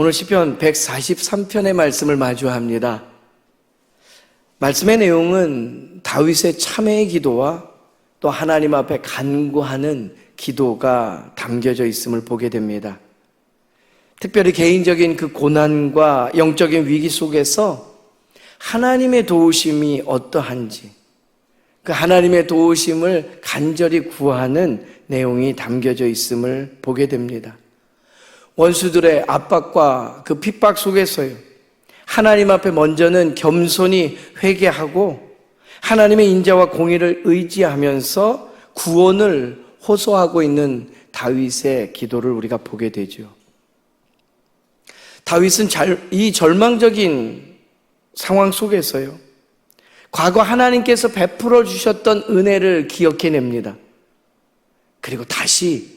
오늘 시편 143편의 말씀을 마주합니다. 말씀의 내용은 다윗의 참회의 기도와 또 하나님 앞에 간구하는 기도가 담겨져 있음을 보게 됩니다. 특별히 개인적인 그 고난과 영적인 위기 속에서 하나님의 도우심이 어떠한지, 그 하나님의 도우심을 간절히 구하는 내용이 담겨져 있음을 보게 됩니다. 원수들의 압박과 그 핍박 속에서요. 하나님 앞에 먼저는 겸손히 회개하고 하나님의 인자와 공의를 의지하면서 구원을 호소하고 있는 다윗의 기도를 우리가 보게 되죠. 다윗은 잘, 이 절망적인 상황 속에서요. 과거 하나님께서 베풀어 주셨던 은혜를 기억해냅니다. 그리고 다시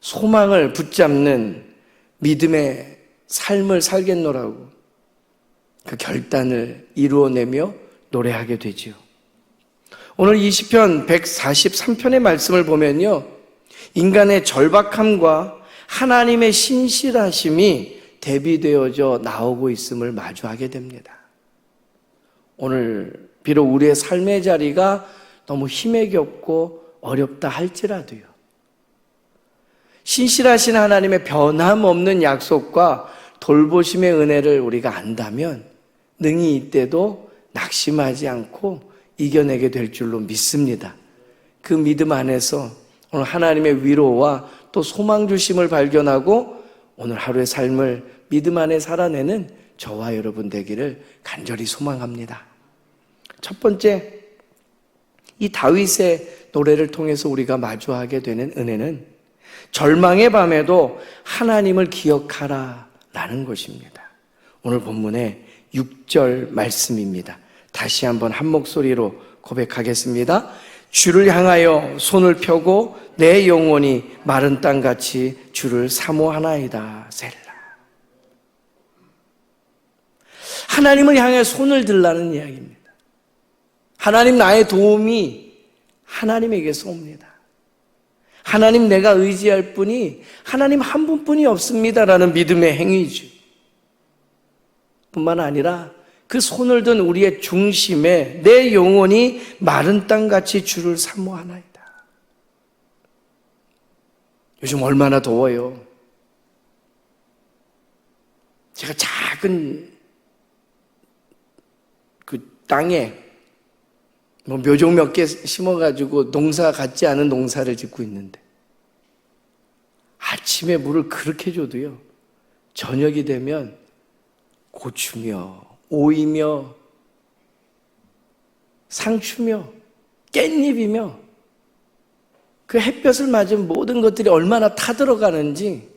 소망을 붙잡는 믿음의 삶을 살겠노라고 그 결단을 이루어내며 노래하게 되지요. 오늘 20편 143편의 말씀을 보면요. 인간의 절박함과 하나님의 신실하심이 대비되어져 나오고 있음을 마주하게 됩니다. 오늘 비록 우리의 삶의 자리가 너무 힘에 겹고 어렵다 할지라도요. 신실하신 하나님의 변함없는 약속과 돌보심의 은혜를 우리가 안다면 능히 이때도 낙심하지 않고 이겨내게 될 줄로 믿습니다. 그 믿음 안에서 오늘 하나님의 위로와 또 소망 주심을 발견하고 오늘 하루의 삶을 믿음 안에 살아내는 저와 여러분 되기를 간절히 소망합니다. 첫 번째, 이 다윗의 노래를 통해서 우리가 마주하게 되는 은혜는 절망의 밤에도 하나님을 기억하라 라는 것입니다. 오늘 본문의 6절 말씀입니다. 다시 한번 한 목소리로 고백하겠습니다. 주를 향하여 손을 펴고 내 영혼이 마른 땅같이 주를 사모하나이다. 셀라. 하나님을 향해 손을 들라는 이야기입니다. 하나님 나의 도움이 하나님에게서 옵니다. 하나님 내가 의지할 분이 하나님 한 분뿐이 없습니다라는 믿음의 행위죠. 뿐만 아니라 그 손을 든 우리의 중심에 내 영혼이 마른 땅같이 주를 사모하나이다. 요즘 얼마나 더워요. 제가 작은 그 땅에 뭐 묘종 몇 개 심어가지고 농사 같지 않은 농사를 짓고 있는데 아침에 물을 그렇게 줘도요 저녁이 되면 고추며 오이며 상추며 깻잎이며 그 햇볕을 맞은 모든 것들이 얼마나 타들어가는지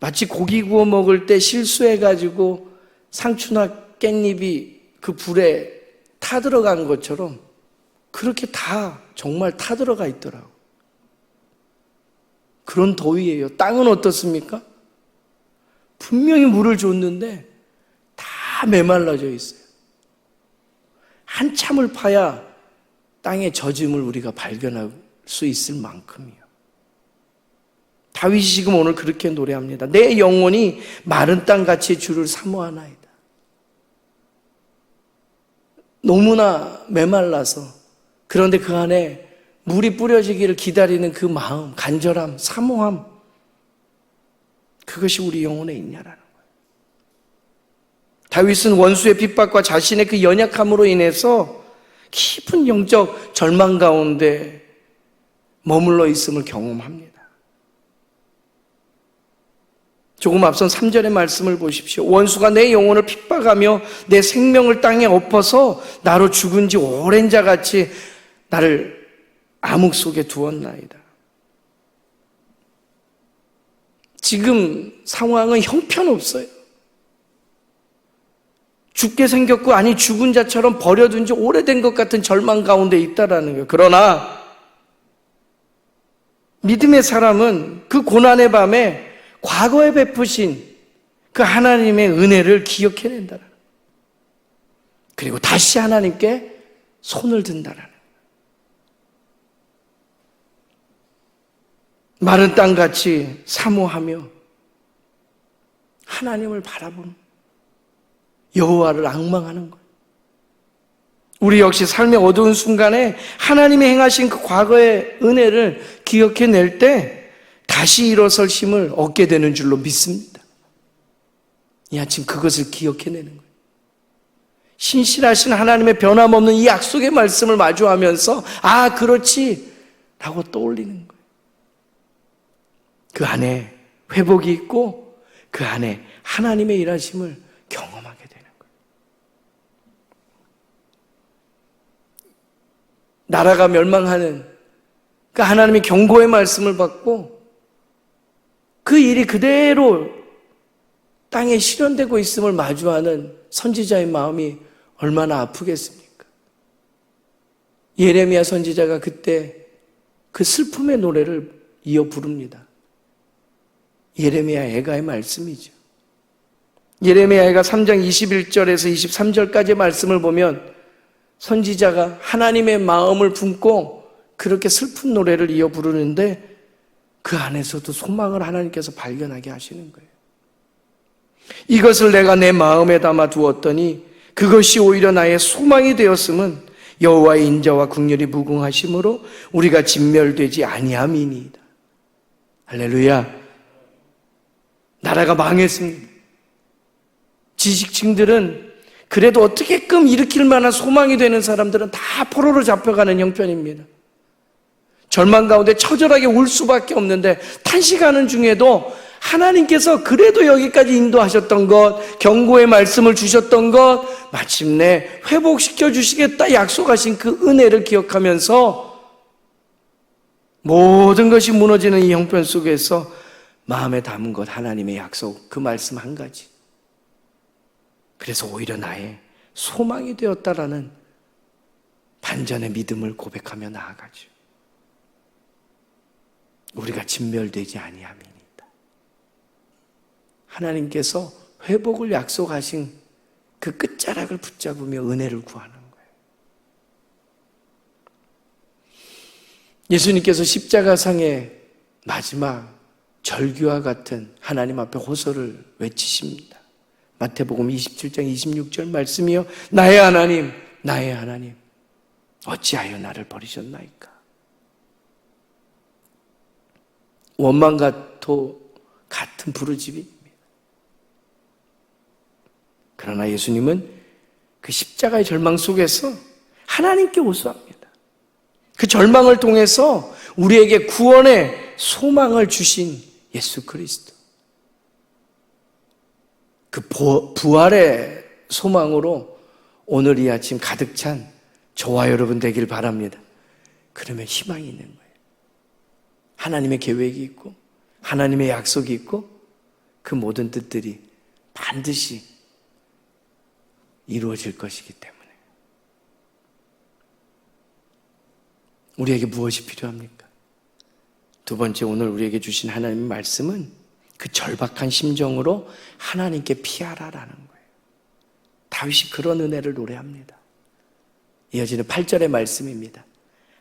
마치 고기 구워 먹을 때 실수해가지고 상추나 깻잎이 그 불에 타들어간 것처럼 그렇게 다 정말 타들어가 있더라고. 그런 더위예요. 땅은 어떻습니까? 분명히 물을 줬는데 다 메말라져 있어요. 한참을 파야 땅의 젖음을 우리가 발견할 수 있을 만큼이요. 다윗이 지금 오늘 그렇게 노래합니다. 내 영혼이 마른 땅같이 주를 사모하나이다. 너무나 메말라서 그런데 그 안에 물이 뿌려지기를 기다리는 그 마음, 간절함, 사모함 그것이 우리 영혼에 있냐라는 거예요. 다윗은 원수의 핍박과 자신의 그 연약함으로 인해서 깊은 영적 절망 가운데 머물러 있음을 경험합니다. 조금 앞선 3절의 말씀을 보십시오. 원수가 내 영혼을 핍박하며 내 생명을 땅에 엎어서 나로 죽은 지 오랜 자 같이 나를 암흑 속에 두었나이다. 지금 상황은 형편없어요. 죽게 생겼고 아니 죽은 자처럼 버려둔 지 오래된 것 같은 절망 가운데 있다라는 거예요. 그러나 믿음의 사람은 그 고난의 밤에 과거에 베푸신 그 하나님의 은혜를 기억해낸다. 그리고 다시 하나님께 손을 든다라는. 마른 땅같이 사모하며 하나님을 바라보는 여호와를 악망하는 거예요. 우리 역시 삶의 어두운 순간에 하나님이 행하신 그 과거의 은혜를 기억해낼 때 다시 일어설 힘을 얻게 되는 줄로 믿습니다. 이 아침 그것을 기억해내는 거예요. 신실하신 하나님의 변함없는 이 약속의 말씀을 마주하면서 아 그렇지 라고 떠올리는 거예요. 그 안에 회복이 있고 그 안에 하나님의 일하심을 경험하게 되는 거예요. 나라가 멸망하는 그 하나님의 경고의 말씀을 받고 그 일이 그대로 땅에 실현되고 있음을 마주하는 선지자의 마음이 얼마나 아프겠습니까? 예레미야 선지자가 그때 그 슬픔의 노래를 이어 부릅니다. 예레미야 애가의 말씀이죠. 예레미야 애가 3장 21절에서 23절까지 말씀을 보면 선지자가 하나님의 마음을 품고 그렇게 슬픈 노래를 이어 부르는데 그 안에서도 소망을 하나님께서 발견하게 하시는 거예요. 이것을 내가 내 마음에 담아 두었더니 그것이 오히려 나의 소망이 되었음은 여호와의 인자와 국률이 무궁하심으로 우리가 진멸되지 아니함이니이다. 할렐루야. 나라가 망했습니다. 지식층들은 그래도 어떻게끔 일으킬 만한 소망이 되는 사람들은 다 포로로 잡혀가는 형편입니다. 절망 가운데 처절하게 울 수밖에 없는데 탄식하는 중에도 하나님께서 그래도 여기까지 인도하셨던 것, 경고의 말씀을 주셨던 것, 마침내 회복시켜 주시겠다 약속하신 그 은혜를 기억하면서 모든 것이 무너지는 이 형편 속에서 마음에 담은 것 하나님의 약속, 그 말씀 한 가지. 그래서 오히려 나의 소망이 되었다라는 반전의 믿음을 고백하며 나아가죠. 우리가 진멸되지 아니함이니이다. 하나님께서 회복을 약속하신 그 끝자락을 붙잡으며 은혜를 구하는 거예요. 예수님께서 십자가상의 마지막 절규와 같은 하나님 앞에 호소를 외치십니다. 마태복음 27장 26절 말씀이요. 나의 하나님, 나의 하나님, 어찌하여 나를 버리셨나이까? 원망과 도 같은 부르짖입니다. 그러나 예수님은 그 십자가의 절망 속에서 하나님께 호소합니다. 그 절망을 통해서 우리에게 구원의 소망을 주신 예수 그리스도. 그 부활의 소망으로 오늘 이 아침 가득 찬 저와 여러분 되길 바랍니다. 그러면 희망이 있는 거예요. 하나님의 계획이 있고, 하나님의 약속이 있고, 그 모든 뜻들이 반드시 이루어질 것이기 때문에. 우리에게 무엇이 필요합니까? 두 번째, 오늘 우리에게 주신 하나님의 말씀은 그 절박한 심정으로 하나님께 피하라라는 거예요. 다윗이 그런 은혜를 노래합니다. 이어지는 8절의 말씀입니다.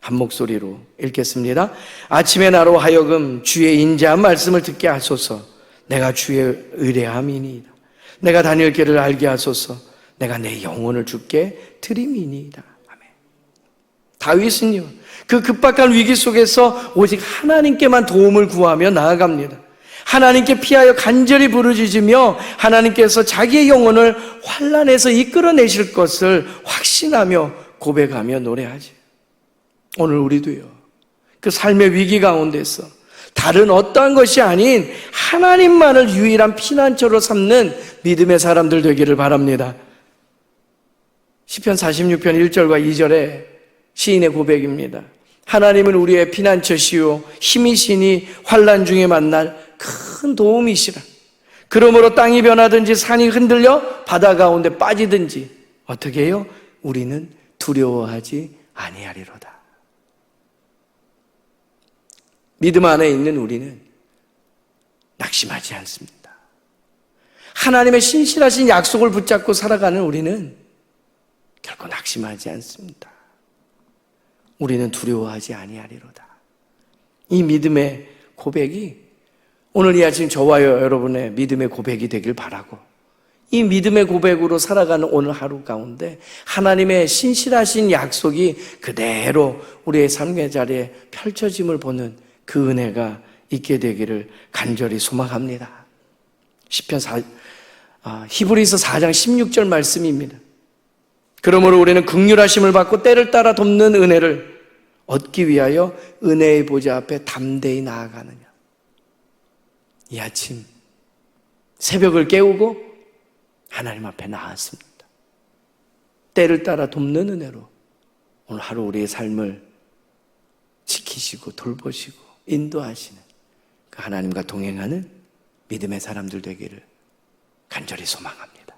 한 목소리로 읽겠습니다. 아침에 나로 하여금 주의 인자한 말씀을 듣게 하소서. 내가 주의 의뢰함이니이다. 내가 다닐 길을 알게 하소서. 내가 내 영혼을 주께 드림이니이다. 아멘. 다윗은요, 그 급박한 위기 속에서 오직 하나님께만 도움을 구하며 나아갑니다. 하나님께 피하여 간절히 부르짖으며 하나님께서 자기의 영혼을 환란에서 이끌어내실 것을 확신하며 고백하며 노래하지. 오늘 우리도요. 그 삶의 위기 가운데서 다른 어떠한 것이 아닌 하나님만을 유일한 피난처로 삼는 믿음의 사람들 되기를 바랍니다. 시편 46편 1절과 2절에 시인의 고백입니다. 하나님은 우리의 피난처시요 힘이시니 환란 중에 만날 큰 도움이시라. 그러므로 땅이 변하든지 산이 흔들려 바다 가운데 빠지든지 어떻게 해요? 우리는 두려워하지 아니하리로다. 믿음 안에 있는 우리는 낙심하지 않습니다. 하나님의 신실하신 약속을 붙잡고 살아가는 우리는 결코 낙심하지 않습니다. 우리는 두려워하지 아니하리로다. 이 믿음의 고백이 오늘 이 아침 저와 여러분의 믿음의 고백이 되길 바라고 이 믿음의 고백으로 살아가는 오늘 하루 가운데 하나님의 신실하신 약속이 그대로 우리의 삶의 자리에 펼쳐짐을 보는 그 은혜가 있게 되기를 간절히 소망합니다. 10편 4, 아, 히브리서 4장 16절 말씀입니다. 그러므로 우리는 극률하심을 받고 때를 따라 돕는 은혜를 얻기 위하여 은혜의 보좌 앞에 담대히 나아가느냐. 이 아침 새벽을 깨우고 하나님 앞에 나왔습니다. 때를 따라 돕는 은혜로 오늘 하루 우리의 삶을 지키시고 돌보시고 인도하시는 그 하나님과 동행하는 믿음의 사람들 되기를 간절히 소망합니다.